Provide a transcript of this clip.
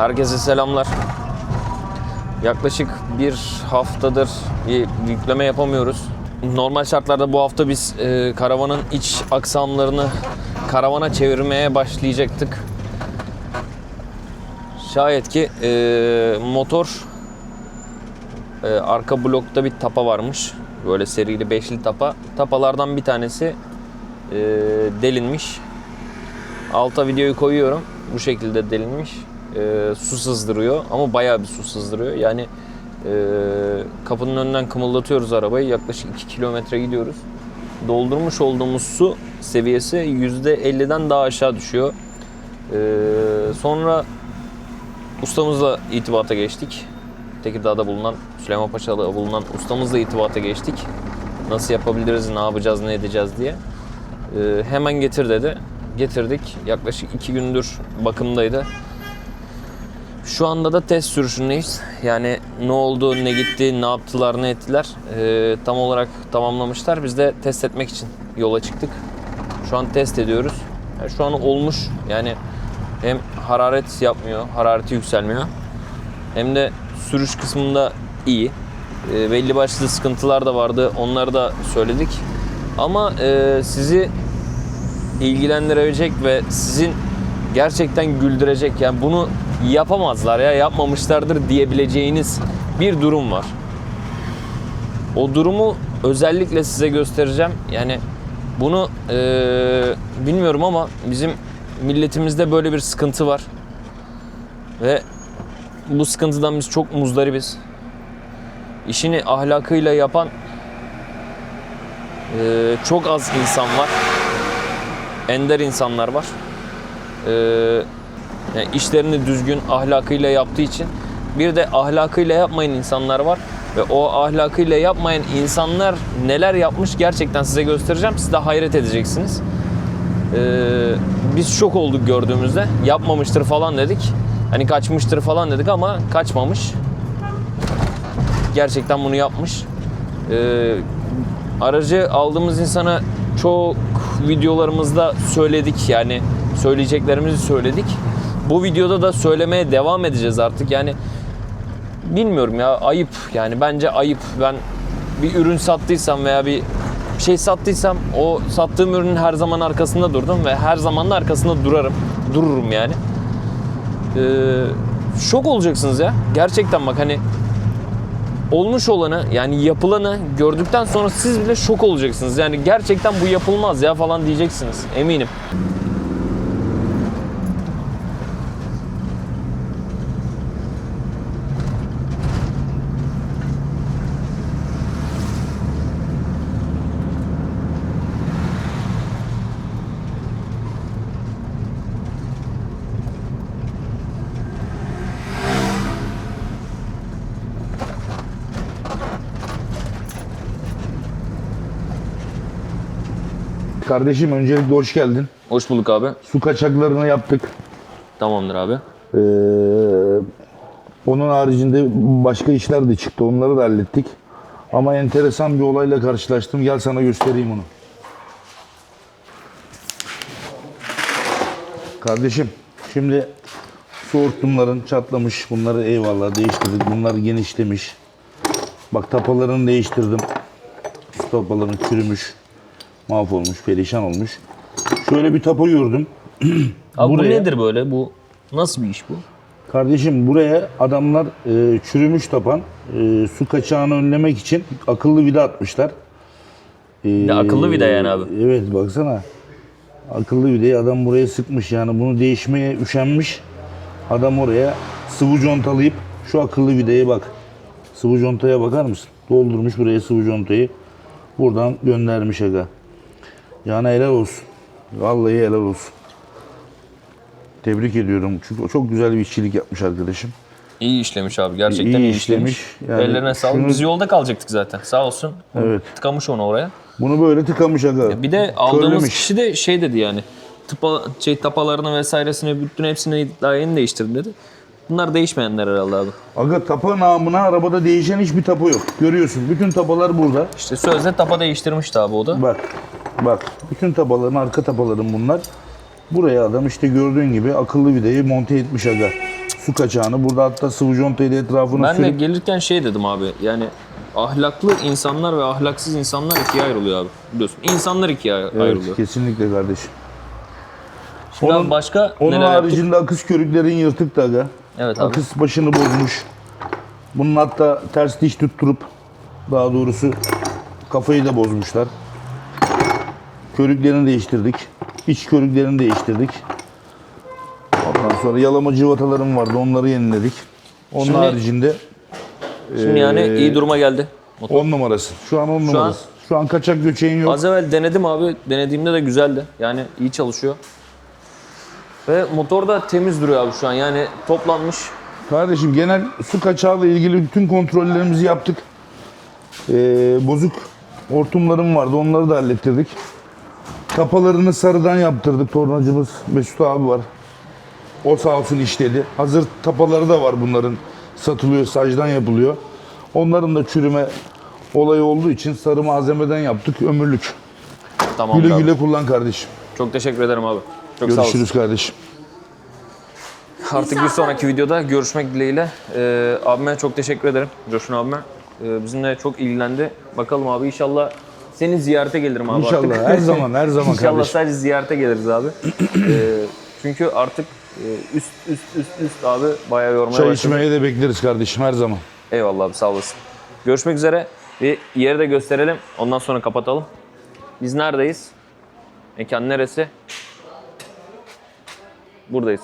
Herkese selamlar. Yaklaşık bir haftadır yükleme yapamıyoruz. Normal şartlarda bu hafta biz e, karavanın iç aksamlarını karavana çevirmeye başlayacaktık. Şayet ki e, motor e, arka blokta bir tapa varmış. Böyle serili beşli tapa. Tapalardan bir tanesi e, delinmiş. Alta videoyu koyuyorum. Bu şekilde delinmiş. E, su sızdırıyor ama bayağı bir su sızdırıyor. Yani e, kapının önünden kımıldatıyoruz arabayı. Yaklaşık 2 kilometre gidiyoruz. Doldurmuş olduğumuz su seviyesi %50'den daha aşağı düşüyor. E, sonra ustamızla itibata geçtik. Tekirdağ'da bulunan, Süleymanpaşa'da bulunan ustamızla itibata geçtik. Nasıl yapabiliriz, ne yapacağız, ne edeceğiz diye. Ee, hemen getir dedi. Getirdik. Yaklaşık iki gündür bakımdaydı. Şu anda da test sürüşündeyiz. Yani ne oldu, ne gitti, ne yaptılar, ne ettiler. Ee, tam olarak tamamlamışlar. Biz de test etmek için yola çıktık. Şu an test ediyoruz. Yani şu an olmuş. Yani hem hararet yapmıyor, harareti yükselmiyor. Hem de sürüş kısmında iyi. E, belli başlı sıkıntılar da vardı. Onları da söyledik. Ama e, sizi ilgilendirecek ve sizin gerçekten güldürecek yani bunu yapamazlar ya yapmamışlardır diyebileceğiniz bir durum var. O durumu özellikle size göstereceğim. Yani bunu e, bilmiyorum ama bizim milletimizde böyle bir sıkıntı var. Ve bu sıkıntıdan biz çok muzdaribiz. İşini ahlakıyla yapan e, çok az insan var. Ender insanlar var. E, yani işlerini düzgün ahlakıyla yaptığı için bir de ahlakıyla yapmayan insanlar var. Ve o ahlakıyla yapmayan insanlar neler yapmış gerçekten size göstereceğim. Siz de hayret edeceksiniz. E, biz şok olduk gördüğümüzde. Yapmamıştır falan dedik. Hani kaçmıştır falan dedik ama kaçmamış. Gerçekten bunu yapmış. Ee, aracı aldığımız insana çok videolarımızda söyledik yani söyleyeceklerimizi söyledik. Bu videoda da söylemeye devam edeceğiz artık. Yani bilmiyorum ya ayıp. Yani bence ayıp. Ben bir ürün sattıysam veya bir şey sattıysam o sattığım ürünün her zaman arkasında durdum ve her zaman da arkasında durarım. Dururum yani. Ee, şok olacaksınız ya. Gerçekten bak hani olmuş olanı yani yapılanı gördükten sonra siz bile şok olacaksınız. Yani gerçekten bu yapılmaz ya falan diyeceksiniz eminim. Kardeşim öncelikle hoş geldin. Hoş bulduk abi. Su kaçaklarını yaptık. Tamamdır abi. Ee, onun haricinde başka işler de çıktı. Onları da hallettik. Ama enteresan bir olayla karşılaştım. Gel sana göstereyim onu. Kardeşim şimdi su hortumların çatlamış. Bunları eyvallah değiştirdik. Bunlar genişlemiş. Bak tapalarını değiştirdim. Su tapaların çürümüş. Mahvolmuş, perişan olmuş. Şöyle bir tapa gördüm. Abi bu Buraya- nedir böyle? Bu nasıl bir iş bu? Kardeşim buraya adamlar e, çürümüş tapan e, su kaçağını önlemek için akıllı vida atmışlar. E, Ya akıllı vida yani abi. Evet baksana. Akıllı vidayı adam buraya sıkmış yani bunu değişmeye üşenmiş. Adam oraya sıvı contalayıp şu akıllı vidaya bak. Sıvı contaya bakar mısın? Doldurmuş buraya sıvı contayı. Buradan göndermiş aga. Yani helal olsun. Vallahi helal olsun. Tebrik ediyorum. Çünkü çok güzel bir işçilik yapmış arkadaşım. İyi işlemiş abi. Gerçekten İyi iyi, işlemiş. işlemiş. Yani Ellerine sağlık. şunu- Biz yolda kalacaktık zaten. Sağ olsun. Evet. Tıkamış onu oraya. Bunu böyle tıkamış aga. Bir de aldığımız Körlemiş. kişi de şey dedi yani. Tıpa, şey, tapalarını vesairesini bütün hepsini daha yeni değiştirdim dedi. Bunlar değişmeyenler herhalde abi. Aga tapa namına arabada değişen hiçbir tapa yok. Görüyorsun. Bütün tapalar burada. İşte sözde tapa değiştirmişti abi o da. Bak. Bak. Bütün tapaların arka tapaların bunlar. Buraya adam işte gördüğün gibi akıllı vidayı monte etmiş aga. su kaçağını. Burada hatta sıvı contayı da etrafını Ben de sürüp gelirken şey dedim abi. Yani ahlaklı insanlar ve ahlaksız insanlar ikiye ayrılıyor abi. Biliyorsun. İnsanlar ikiye ay- Evet, ayrılıyor. kesinlikle kardeşim. Şimdi Onun- abi başka Onun neler yaptık? haricinde akış körüklerin yırtık da aga. Evet abi. Akış başını bozmuş. Bunun hatta ters diş tutturup daha doğrusu kafayı da bozmuşlar. Körüklerini değiştirdik. İç körüklerini değiştirdik. Ondan sonra yalama cıvatalarım vardı onları yeniledik. Onun Şimdi- haricinde Şimdi yani Ee, iyi duruma geldi. motor. 10 numarası. Şu an 10 an- numarası. Şu an kaçak göçeğin yok. Az evvel denedim abi. Denediğimde de güzeldi. Yani iyi çalışıyor. Ve motor da temiz duruyor abi şu an. Yani toplanmış. Kardeşim genel su kaçağıyla ilgili bütün kontrollerimizi yaptık. Ee, bozuk hortumlarım vardı onları da hallettirdik. Kapalarını sarıdan yaptırdık tornacımız Mesut abi var. O sağ olsun işledi. Hazır tapaları da var bunların satılıyor sacdan yapılıyor. Onların da çürüme olayı olduğu için sarı malzemeden yaptık ömürlük. Tamam Güle abi. güle kullan kardeşim. Çok teşekkür ederim abi. Çok sağ olasın. Görüşürüz kardeşim. Artık bir sonraki videoda görüşmek dileğiyle. Ee, abime çok teşekkür ederim. Coşun abime. Ee, bizimle çok ilgilendi. Bakalım abi inşallah seni ziyarete gelirim abi İnşallah artık. her zaman her zaman İnşallah kardeşim. sadece ziyarete geliriz abi. Ee, çünkü artık e, üst üst üst üst abi bayağı yormaya Çay başladı. içmeye de bekleriz kardeşim her zaman. Eyvallah abi sağ olasın. Görüşmek üzere. Bir yeri de gösterelim. Ondan sonra kapatalım. Biz neredeyiz? Mekan neresi? Buradayız.